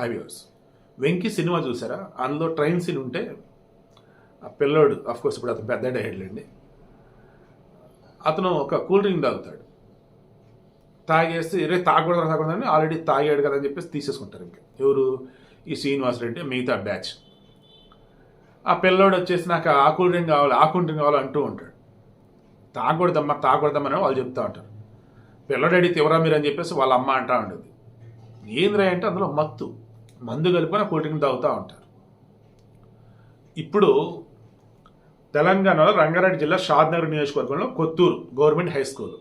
High viewers Venky cinema చూసారా? అందులో train scene ఉంటే ఆ పిల్లోడు కోర్స్ ఇప్పుడు అతను పెద్ద అయ్యాడులేండి అతను ఒక కూల్ డ్రింక్ తాగుతాడు. తాగేసి రే తాగకూడదు తాగకూడదని ఆల్రెడీ తాగాడు కదా అని చెప్పేసి తీసేసుకుంటారు ఇంకా. ఎవరు? ఈ శ్రీనివాస్ రెడ్డి మిగతా బ్యాచ్. ఆ పిల్లోడు వచ్చేసి నాకు ఆ కూల్ డ్రింక్ కావాలి ఆ కూల్ డ్రింక్ కావాలి అంటూ ఉంటాడు. తాగకూడదమ్మా తాగకూడదమ్మని వాళ్ళు చెప్తా ఉంటారు. పిల్లడు అడిగితే ఎవరా మీరు అని చెప్పేసి వాళ్ళ అమ్మ అంటా ఉండేది. ఏంద్రా అంటే అందులో మత్తు. మందు కలిపిన ఆ కూల్ డ్రింక్ తాగుతూ ఉంటారు. ఇప్పుడు తెలంగాణలో రంగారెడ్డి జిల్లా షాద్నగర్ నియోజకవర్గంలో కొత్తూరు గవర్నమెంట్ హై స్కూల్.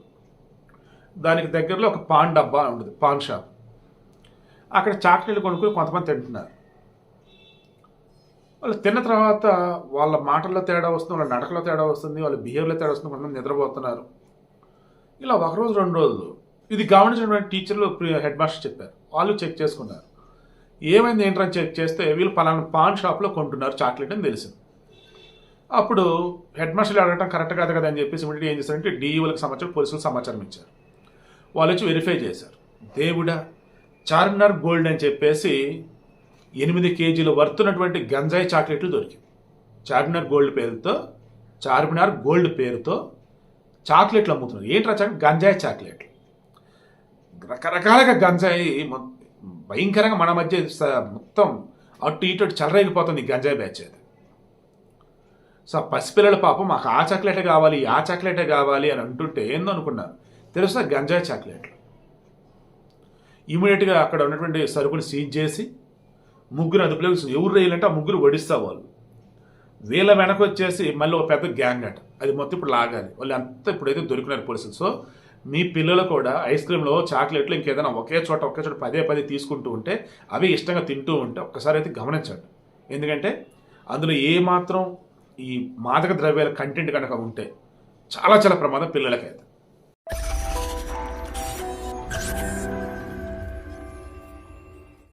దానికి దగ్గరలో ఒక పాన్ డబ్బా ఉంటుంది పాన్ షాప్. అక్కడ చాక్లెట్లు కొనుక్కొని కొంతమంది తింటున్నారు. వాళ్ళు తిన్న తర్వాత వాళ్ళ మాటల్లో తేడా వస్తుంది వాళ్ళ నడకలో తేడా వస్తుంది వాళ్ళ బిహేవియర్లో తేడా వస్తుంది కొంతమంది నిద్రపోతున్నారు. ఇలా ఒక రోజు రెండు రోజులు. ఇది గమనించినటువంటి టీచర్లు హెడ్ మాస్టర్ చెప్పారు. వాళ్ళు చెక్ చేసుకున్నారు. ఏమైంది ఏంటని చెక్ చేస్తే వీళ్ళు పలానా పాన్ షాప్లో కొంటున్నారు చాక్లెట్ అని తెలిసింది అప్పుడు హెడ్ మాస్టర్లు అడగటం కరెక్ట్ కాదు కదా అని చెప్పేసి ఇమీడియట్ ఏం చేశారంటే డిఈఓలకు సమాచారం పోలీసులకు సమాచారం ఇచ్చారు. వాళ్ళు వచ్చి వెరిఫై చేశారు. దేవుడా చార్మినార్ గోల్డ్ అని చెప్పేసి ఎనిమిది కేజీలు వర్తున్నటువంటి గంజాయి చాక్లెట్లు దొరికింది చార్మినార్ గోల్డ్ పేరుతో చార్మినార్ గోల్డ్ పేరుతో చాక్లెట్లు అమ్ముతున్నారు. ఏంట్రా చాక్లెట్ గంజాయి చాక్లెట్లు రకరకాలుగా గంజాయి భయంకరంగా మన మధ్య మొత్తం అటు ఇటు అటు చెలరేగిపోతుంది గంజాయి బ్యాచ్ అది సో ఆ పసిపిల్లల పాపం మాకు ఆ చాక్లెటే కావాలి ఆ చాక్లెటే కావాలి అని అంటుంటే ఏందో అనుకున్నారు. తెలుసా గంజాయి చాక్లెట్లు? ఇమీడియట్గా అక్కడ ఉన్నటువంటి సరుకులు సీజ్ చేసి ముగ్గురు అదుపులోకి ఎవరు రేయాలంటే ఆ ముగ్గురు వడిస్తా వాళ్ళు. వీళ్ళ వెనక వచ్చేసి మళ్ళీ ఒక పెద్ద గ్యాంగ్ అట. అది మొత్తం ఇప్పుడు లాగాలి. వాళ్ళు అంతా ఇప్పుడైతే దొరికినారు పోలీసులు. సో మీ పిల్లలు కూడా ఐస్ క్రీమ్లో చాక్లెట్లు ఇంకేదైనా ఒకే చోట ఒకే చోట పదే పదే తీసుకుంటూ ఉంటే అవి ఇష్టంగా తింటూ ఉంటే ఒక్కసారి అయితే గమనించండి. ఎందుకంటే అందులో ఏ మాత్రం ఈ మాదక ద్రవ్యాల కంటెంట్ కనుక ఉంటే చాలా చాలా ప్రమాదం పిల్లలకైతే.